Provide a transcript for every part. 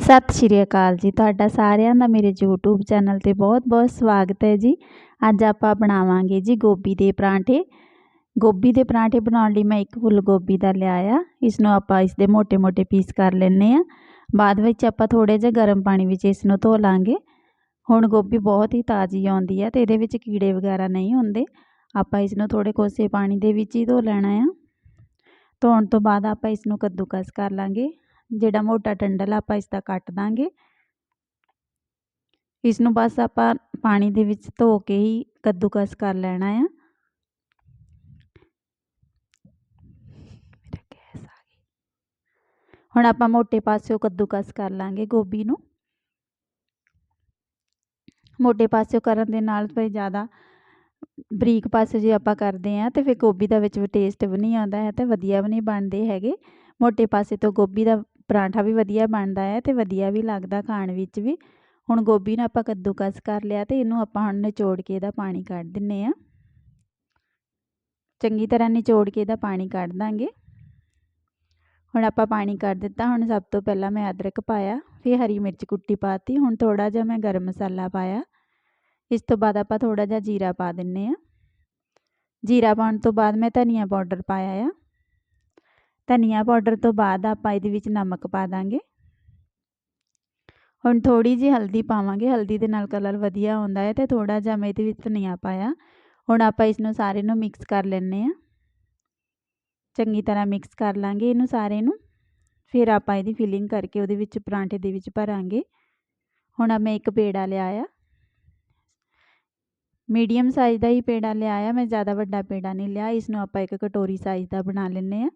ਸਤਿ ਸ਼੍ਰੀ ਅਕਾਲ ਜੀ। ਤੁਹਾਡਾ ਸਾਰਿਆਂ ਦਾ ਮੇਰੇ YouTube ਚੈਨਲ ਤੇ ਬਹੁਤ-ਬਹੁਤ ਸਵਾਗਤ ਹੈ ਜੀ। ਅੱਜ ਆਪਾਂ ਬਣਾਵਾਂਗੇ ਜੀ ਗੋਭੀ ਦੇ ਪਰਾਂਠੇ। ਗੋਭੀ ਦੇ ਪਰਾਂਠੇ ਬਣਾਉਣ ਲਈ ਮੈਂ ਇੱਕ ਫੁੱਲ ਗੋਭੀ ਦਾ ਲਿਆ ਆ ਇਸ ਨੂੰ ਆਪਾਂ ਇਸ ਦੇ ਮੋٹے-ਮੋٹے ਪੀਸ ਕਰ ਲੈਣੇ ਆ ਬਾਅਦ ਵਿੱਚ ਆਪਾਂ ਥੋੜੇ ਜਿਹਾ ਗਰਮ ਪਾਣੀ ਵਿੱਚ ਇਸ ਨੂੰ ਧੋ ਲਾਂਗੇ। ਹੁਣ ਗੋਭੀ ਬਹੁਤ ਹੀ ਤਾਜ਼ੀ ਆਉਂਦੀ ਆ ਤੇ ਇਹਦੇ ਵਿੱਚ ਕੀੜੇ ਵਗੈਰਾ ਨਹੀਂ ਹੁੰਦੇ। ਆਪਾਂ ਇਸ ਨੂੰ ਥੋੜੇ ਕੋਸੇ ਪਾਣੀ ਦੇ ਵਿੱਚ ਹੀ ਧੋ ਲੈਣਾ ਆ। ਧੋਣ ਤੋਂ ਬਾਅਦ ਆਪਾਂ ਇਸ ਨੂੰ ਕੱਦੂਕਸ ਕਰ ਲਾਂਗੇ। ਜਿਹੜਾ ਮੋਟਾ ਟੰਡਲ ਆਪਾਂ ਇਸ ਦਾ ਕੱਟ ਦਾਂਗੇ। ਇਸ ਨੂੰ ਬਸ ਆਪਾਂ ਪਾਣੀ ਦੇ ਵਿੱਚ ਧੋ ਕੇ ਹੀ ਕੱਦੂਕਸ ਕਰ ਲੈਣਾ ਆ। ਹੁਣ ਆਪਾਂ ਮੋਟੇ ਪਾਸਿਓ ਕੱਦੂਕਸ ਕਰ ਲਾਂਗੇ ਗੋਭੀ ਨੂੰ। ਮੋਟੇ ਪਾਸਿਓ ਕਰਨ ਦੇ ਨਾਲ ਫਿਰ ਜ਼ਿਆਦਾ ਬਰੀਕ ਪਾਸੇ ਜੇ ਆਪਾਂ ਕਰਦੇ ਆ, ਤੇ ਫਿਰ ਗੋਭੀ ਦਾ ਵਿੱਚ ਵੀ ਟੇਸਟ ਵੀ ਨਹੀਂ ਆਉਂਦਾ ਹੈ ਤੇ ਵਧੀਆ ਵੀ ਨਹੀਂ ਬਣਦੇ ਹੈਗੇ। ਮੋਟੇ ਪਾਸੇ ਤੋਂ ਗੋਭੀ ਦਾ ਪਰਾਂਠਾ ਵੀ ਵਧੀਆ ਬਣਦਾ ਹੈ ਤੇ ਵਧੀਆ ਵੀ ਲੱਗਦਾ ਖਾਣ ਵਿੱਚ ਵੀ। ਹੁਣ ਗੋਭੀ ਨੂੰ ਆਪਾਂ ਕੱਦੂਕਸ ਕਰ ਲਿਆ ਤੇ ਇਹਨੂੰ ਆਪਾਂ ਹੁਣ ਨਿਚੋੜ ਕੇ ਇਹਦਾ ਪਾਣੀ ਕੱਢ ਦਿੰਨੇ ਆ। ਚੰਗੀ ਤਰ੍ਹਾਂ ਨਿਚੋੜ ਕੇ ਇਹਦਾ ਪਾਣੀ ਕੱਢ ਦਾਂਗੇ। ਹੁਣ ਆਪਾਂ ਪਾਣੀ ਕੱਢ ਦਿੱਤਾ, ਹੁਣ ਸਭ ਤੋਂ ਪਹਿਲਾਂ ਮੈਂ ਅਦਰਕ ਪਾਇਆ, ਫਿਰ ਹਰੀ ਮਿਰਚ ਕੁੱਟੀ ਪਾਤੀ, ਹੁਣ ਥੋੜਾ ਜਿਹਾ ਮੈਂ ਗਰਮ ਮਸਾਲਾ ਪਾਇਆ। ਇਸ ਤੋਂ ਬਾਅਦ ਆਪਾਂ ਥੋੜਾ ਜਿਹਾ ਜੀਰਾ ਪਾ ਦਿੰਨੇ ਆ। ਜੀਰਾ ਪਾਉਣ ਤੋਂ ਬਾਅਦ ਮੈਂ ਧਨੀਆ ਪਾਊਡਰ ਪਾਇਆ ਆ। ਧਨੀਆ ਪਾਊਡਰ ਤੋਂ ਬਾਅਦ ਆਪਾਂ ਇਹਦੇ ਵਿੱਚ ਨਮਕ ਪਾ ਦਾਂਗੇ। ਹੁਣ ਥੋੜੀ ਜਿਹੀ ਹਲਦੀ ਪਾਵਾਂਗੇ। ਹਲਦੀ ਦੇ ਨਾਲ ਕਲਰ ਵਧੀਆ ਆਉਂਦਾ ਹੈ ਤੇ ਥੋੜਾ ਜਿਹਾ ਮੈਂ ਇਹਦੇ ਵਿੱਚ ਧਨੀਆ ਪਾਇਆ। ਹੁਣ ਆਪਾਂ ਇਸ ਨੂੰ ਸਾਰੇ ਨੂੰ ਮਿਕਸ ਕਰ ਲੈਣੇ ਆ ਚੰਗੀ ਤਰ੍ਹਾਂ ਮਿਕਸ ਕਰ ਲਾਂਗੇ ਇਹਨੂੰ ਸਾਰੇ ਨੂੰ। ਫਿਰ ਆਪਾਂ ਇਹਦੀ ਫਿਲਿੰਗ ਕਰਕੇ ਉਹਦੇ ਵਿੱਚ ਪਰਾਂਠੇ ਦੇ ਵਿੱਚ ਭਰਾਂਗੇ। ਹੁਣ ਮੈਂ ਇੱਕ ਪੇੜਾ ਲਿਆ ਆ ਮੀਡੀਅਮ ਸਾਈਜ਼ ਦਾ ਹੀ ਪੇੜਾ ਲਿਆ ਆ ਮੈਂ ਜ਼ਿਆਦਾ ਵੱਡਾ ਪੇੜਾ ਨਹੀਂ ਲਿਆ। ਇਸ ਨੂੰ ਆਪਾਂ ਇੱਕ ਕਟੋਰੀ ਸਾਈਜ਼ ਦਾ ਬਣਾ ਲੈਣੇ ਆ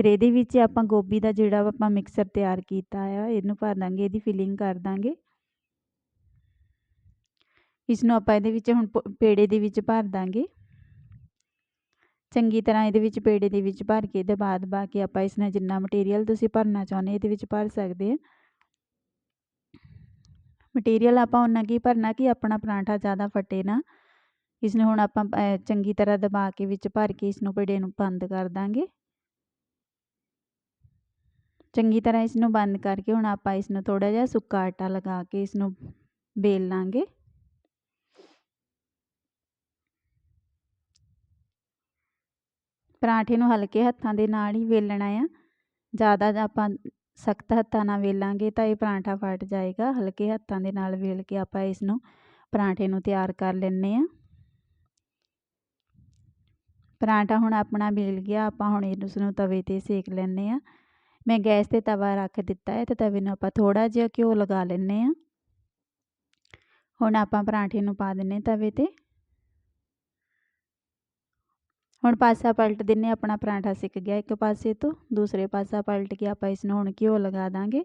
ਫਿਰ ਇਹਦੇ ਵਿੱਚ ਆਪਾਂ ਗੋਭੀ ਦਾ ਜਿਹੜਾ ਆਪਾਂ ਮਿਕਸਰ ਤਿਆਰ ਕੀਤਾ ਆ, ਇਹਨੂੰ ਭਰ ਦਾਂਗੇ, ਇਹਦੀ ਫਿਲਿੰਗ ਕਰ ਦਾਂਗੇ। ਇਸ ਨੂੰ ਆਪਾਂ ਇਹਦੇ ਵਿੱਚ ਹੁਣ ਪੇੜੇ ਦੇ ਵਿੱਚ ਭਰ ਦਾਂਗੇ। ਚੰਗੀ ਤਰ੍ਹਾਂ ਇਹਦੇ ਵਿੱਚ ਪੇੜੇ ਦੇ ਵਿੱਚ ਭਰ ਕੇ ਤੇ ਬਾਅਦ ਕੇ ਆਪਾਂ ਇਸ ਨਾਲ ਜਿੰਨਾ ਮਟੀਰੀਅਲ ਤੁਸੀਂ ਭਰਨਾ ਚਾਹੁੰਦੇ ਇਹਦੇ ਵਿੱਚ ਭਰ ਸਕਦੇ ਆ। ਮਟੀਰੀਅਲ ਆਪਾਂ ਉਹਨਾਂ ਕੀ ਭਰਨਾ ਕਿ ਆਪਣਾ ਪਰਾਂਠਾ ਜ਼ਿਆਦਾ ਫਟੇ ਨਾ। ਇਸ ਨੂੰ ਹੁਣ ਆਪਾਂ ਚੰਗੀ ਤਰ੍ਹਾਂ ਦਬਾ ਕੇ ਵਿੱਚ ਭਰ ਕੇ ਇਸ ਨੂੰ ਪੇੜੇ ਨੂੰ ਬੰਦ ਕਰ ਦਾਂਗੇ। ਚੰਗੀ ਤਰ੍ਹਾਂ ਇਸ ਨੂੰ ਬੰਦ ਕਰਕੇ ਹੁਣ ਆਪਾਂ ਇਸ ਨੂੰ ਥੋੜਾ ਜਿਹਾ ਸੁੱਕਾ ਆਟਾ ਲਗਾ ਕੇ ਇਸ ਨੂੰ ਬੇਲ ਲਾਂਗੇ। ਪਰਾਂਠੇ ਨੂੰ ਹਲਕੇ ਹੱਥਾਂ ਦੇ ਨਾਲ ਹੀ ਵੇਲਣਾ ਆ। ਜ਼ਿਆਦਾ ਆਪਾਂ ਸਖਤ ਹੱਥਾਂ ਨਾਲ ਵੇਲਾਂਗੇ ਤਾਂ ਇਹ ਪਰਾਂਠਾ ਫਟ ਜਾਏਗਾ। ਹਲਕੇ ਹੱਥਾਂ ਦੇ ਨਾਲ ਵੇਲ ਕੇ ਆਪਾਂ ਇਸ ਨੂੰ ਪਰਾਂਠੇ ਨੂੰ ਤਿਆਰ ਕਰ ਲੈਣੇ ਆ ਪਰਾਂਠਾ ਹੁਣ ਆਪਣਾ ਵੇਲ ਗਿਆ। ਆਪਾਂ ਹੁਣ ਇਸ ਨੂੰ ਤਵੇ ਤੇ ਸੇਕ ਲੈਣੇ ਆ ਮੈਂ ਗੈਸ ਤੇ ਤਵਾ ਰੱਖ ਦਿੱਤਾ ਹੈ ਤੇ ਤਵੇ ਨੂੰ ਆਪਾਂ ਥੋੜਾ ਜਿਹਾ ਘਿਓ ਲਗਾ ਲੈਣੇ ਆ ਹੁਣ ਆਪਾਂ ਪਰਾਂਠੇ ਨੂੰ ਪਾ ਦਿੰਨੇ ਤਵੇ ਤੇ। ਹੁਣ ਪਾਸਾ ਪਲਟ ਦਿੰਨੇ ਆਪਣਾ ਪਰਾਂਠਾ ਸਿੱਕ ਗਿਆ ਇੱਕ ਪਾਸੇ ਤੋਂ, ਦੂਸਰੇ ਪਾਸਾ ਪਲਟ ਕੇ ਆਪਾਂ ਇਸ ਨੂੰ ਹੁਣ ਘਿਓ ਲਗਾ ਦਾਂਗੇ।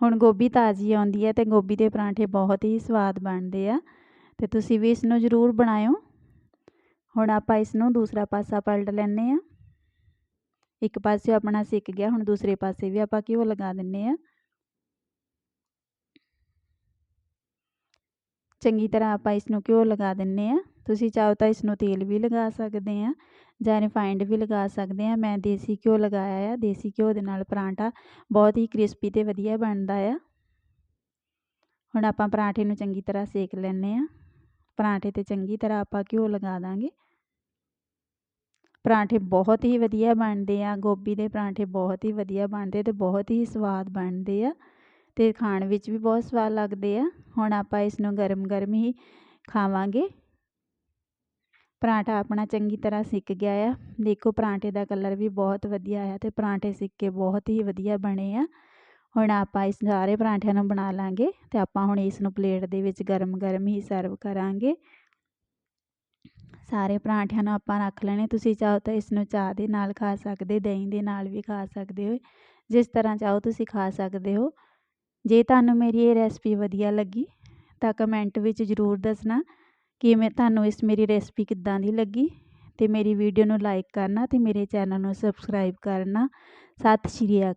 ਹੁਣ ਗੋਭੀ ਤਾਜ਼ੀ ਆਉਂਦੀ ਹੈ ਤੇ ਗੋਭੀ ਦੇ ਪਰਾਂਠੇ ਬਹੁਤ ਹੀ ਸਵਾਦ ਬਣਦੇ ਆ ਤੇ ਤੁਸੀਂ ਵੀ ਇਸ ਨੂੰ ਜ਼ਰੂਰ ਬਣਾਇਓ। ਹੁਣ ਆਪਾਂ ਇਸ ਨੂੰ ਦੂਸਰਾ ਪਾਸਾ ਪਲਟ ਲੈਂਦੇ ਆ ਇੱਕ ਪਾਸੇ ਆਪਣਾ ਸਿੱਕ ਗਿਆ, ਹੁਣ ਦੂਸਰੇ ਪਾਸੇ ਵੀ ਆਪਾਂ ਘਿਓ ਲਗਾ ਦਿੰਨੇ ਆ ਚੰਗੀ ਤਰ੍ਹਾਂ ਆਪਾਂ ਇਸ ਨੂੰ ਘਿਓ ਲਗਾ ਦਿੰਨੇ ਆ ਤੁਸੀਂ ਚਾਹੋ ਤਾਂ ਇਸ ਨੂੰ ਤੇਲ ਵੀ ਲਗਾ ਸਕਦੇ ਆ ਜਾਂ ਰਿਫਾਈਂਡ ਵੀ ਲਗਾ ਸਕਦੇ ਆ ਮੈਂ ਦੇਸੀ ਘਿਓ ਲਗਾਇਆ ਆ। ਦੇਸੀ ਘਿਓ ਦੇ ਨਾਲ ਪਰਾਂਠਾ ਬਹੁਤ ਹੀ ਕ੍ਰਿਸਪੀ ਤੇ ਵਧੀਆ ਬਣਦਾ ਆ। ਹੁਣ ਆਪਾਂ ਪਰਾਂਠੇ ਨੂੰ ਚੰਗੀ ਤਰ੍ਹਾਂ ਸੇਕ ਲੈਣੇ ਆ ਪਰਾਂਠੇ ਤੇ ਚੰਗੀ ਤਰ੍ਹਾਂ ਆਪਾਂ ਘਿਓ ਲਗਾ ਦਾਂਗੇ। ਪਰਾਂਠੇ ਬਹੁਤ ਹੀ ਵਧੀਆ ਬਣਦੇ ਆ, ਗੋਭੀ ਦੇ ਪਰਾਂਠੇ ਬਹੁਤ ਹੀ ਵਧੀਆ ਬਣਦੇ ਤੇ ਬਹੁਤ ਹੀ ਸਵਾਦ ਬਣਦੇ ਆ ਤੇ ਖਾਣ ਵਿੱਚ ਵੀ ਬਹੁਤ ਸਵਾਦ ਲੱਗਦੇ ਆ। ਹੁਣ ਆਪਾਂ ਇਸ ਨੂੰ ਗਰਮ ਗਰਮ ਹੀ ਖਾਵਾਂਗੇ। ਪਰਾਂਠਾ ਆਪਣਾ ਚੰਗੀ ਤਰ੍ਹਾਂ ਸਿੱਕ ਗਿਆ ਆ। ਦੇਖੋ ਪਰਾਂਠੇ ਦਾ ਕਲਰ ਵੀ ਬਹੁਤ ਵਧੀਆ ਆਇਆ ਤੇ ਪਰਾਂਠੇ ਸਿੱਕ ਕੇ ਬਹੁਤ ਹੀ ਵਧੀਆ ਬਣੇ ਆ। ਹੁਣ ਆਪਾਂ ਇਸ ਸਾਰੇ ਪਰਾਂਠਿਆਂ ਨੂੰ ਬਣਾ ਲਾਂਗੇ ਤੇ ਆਪਾਂ ਹੁਣ ਇਸ ਨੂੰ ਪਲੇਟ ਦੇ ਵਿੱਚ ਗਰਮ ਗਰਮ ਹੀ ਸਰਵ ਕਰਾਂਗੇ। ਸਾਰੇ ਪਰਾਂਠਿਆਂ ਨੂੰ ਆਪਾਂ ਰੱਖ ਲੈਣੇ, ਤੁਸੀਂ ਚਾਹੋ ਤਾਂ ਇਸ ਨੂੰ ਚਾਹ ਦੇ ਨਾਲ ਖਾ ਸਕਦੇ ਦਹੀਂ ਦੇ ਨਾਲ ਵੀ ਖਾ ਸਕਦੇ ਹੋ, ਜਿਸ ਤਰ੍ਹਾਂ ਚਾਹੋ ਤੁਸੀਂ ਖਾ ਸਕਦੇ ਹੋ। ਜੇ ਤੁਹਾਨੂੰ ਮੇਰੀ ਇਹ ਰੈਸਪੀ ਵਧੀਆ ਲੱਗੀ ਤਾਂ ਕਮੈਂਟ ਵਿੱਚ ਜ਼ਰੂਰ ਦੱਸਣਾ ਕਿ ਮੈਂ ਤੁਹਾਨੂੰ ਇਸ ਮੇਰੀ ਰੈਸਪੀ ਕਿੱਦਾਂ ਦੀ ਲੱਗੀ ਤੇ ਮੇਰੀ ਵੀਡੀਓ ਨੂੰ ਲਾਈਕ ਕਰਨਾ ਤੇ ਮੇਰੇ ਚੈਨਲ ਨੂੰ ਸਬਸਕ੍ਰਾਈਬ ਕਰਨਾ। ਸਤਿ ਸ਼੍ਰੀ ਅਕਾਲ।